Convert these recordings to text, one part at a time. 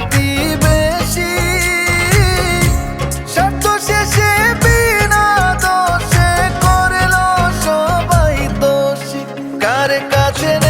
প্রতিবেশী স্বার্থ শেষে বিনা দোষে করল সবাই দোষী। কার কাছে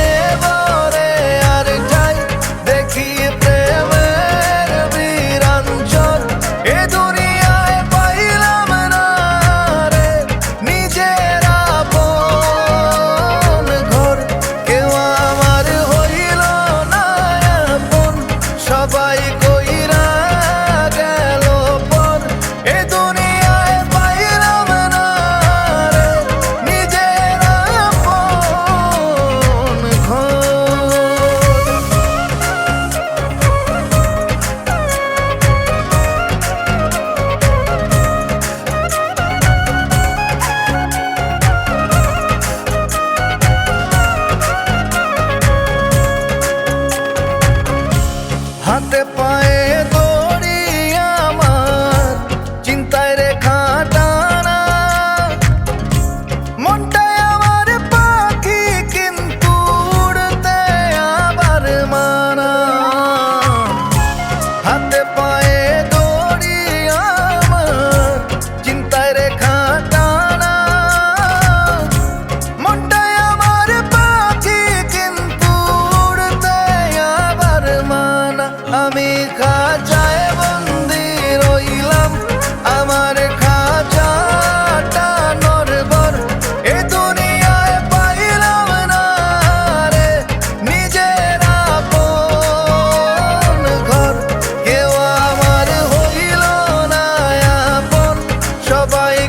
Bye.